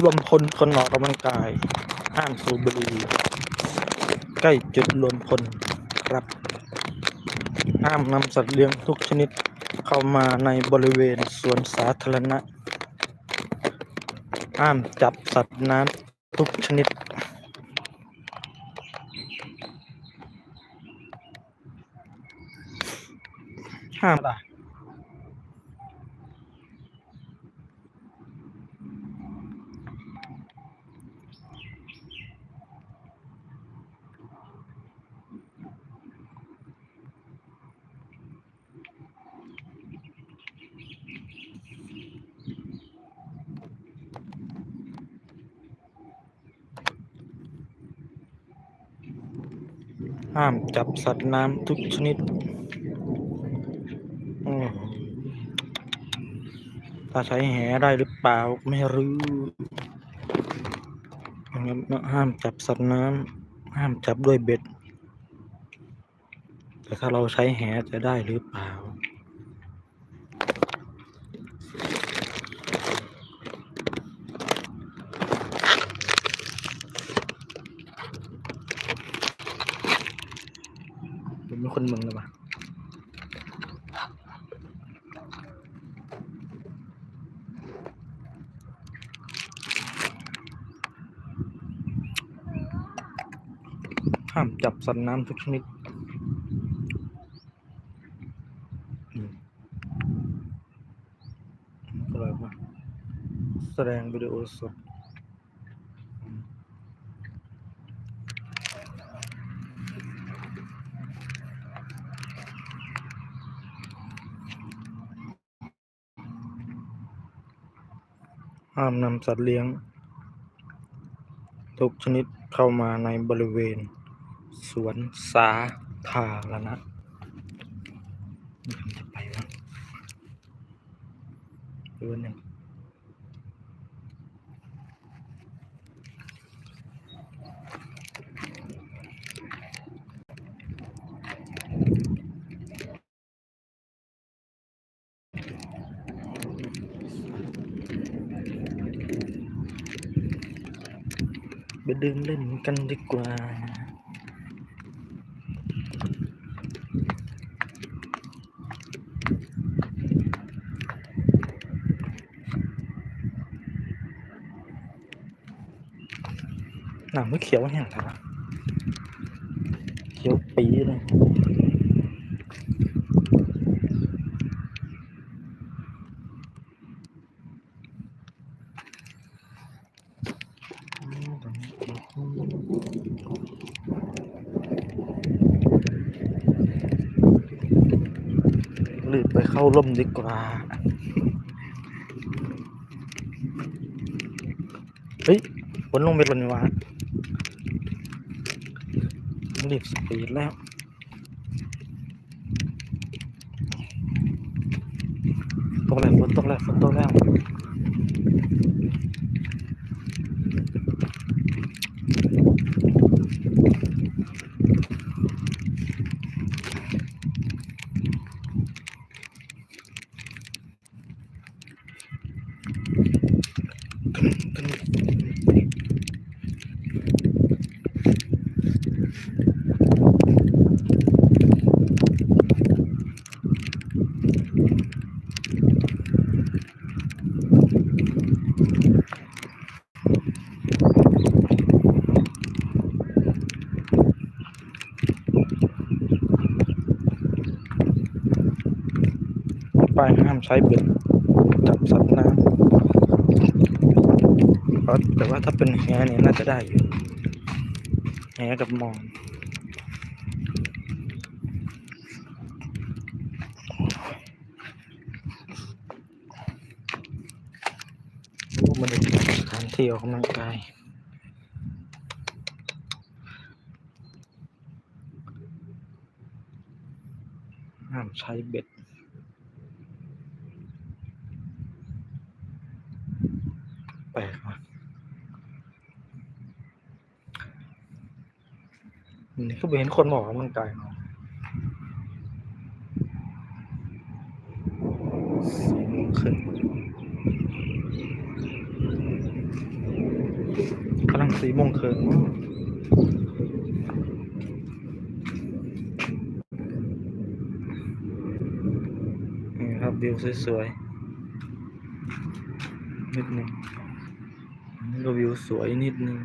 รวมพลคนออกกำลังกายห้ามสูบบุหรี่ใกล้จุดรวมพลครับห้ามนำสัตว์เลี้ยงทุกชนิดเข้ามาในบริเวณสวนสาธารณะ ห้ามจับสัตว์น้ำทุกชนิด ห้าม ห้ามจับสัตว์น้ำทุกชนิดอถ้าใช้แหได้หรือเปล่าไม่รู้งั้นห้ามจับสัตว์น้ำห้ามจับด้วยเบ็ด แต่ถ้าเราใช้แหจะได้หรือเปล่า เป็นคนเมืองเลยว่ะห้ามจับสัตว์น้ำทุกชนิดอืมอะไรวะแสดงวิดีโอสด ห้ามนำสัตว์เลี้ยง ทุกชนิดเข้ามาในบริเวณ สวนสาธารณะนี่ผมจะไปวะดูหนึ่ง ไปเดินเล่นกันดีกว่าหนังไม่เขียวแห้งครับเขียวปีเลย รีบไปเข้าร่มดีกว่า เฮ้ยฝนลงไปหล่นอยู่วะรีบสปีดแล้วตกแล้วฝนตกแล้วฝนตกแล้ว ป้ายห้ามใช้เบ็ดจับสัตว์น้ำเพราะแต่ว่าถ้าเป็นแหเนี่ยน่าจะได้อยู่แหกับมองโอ้มันเป็นสถานที่ออกกำลังกายห้ามใช้เบ็ด แปลกว่ะ นี่ก็เห็นคนบอกว่ามันไกลเนาะเสียงขึ้นกำลังสี่โมงครึ่งนี่ครับวิวสวยๆนิดหนึ่งนนี่ก็วิวสวยนิดหนึ่ง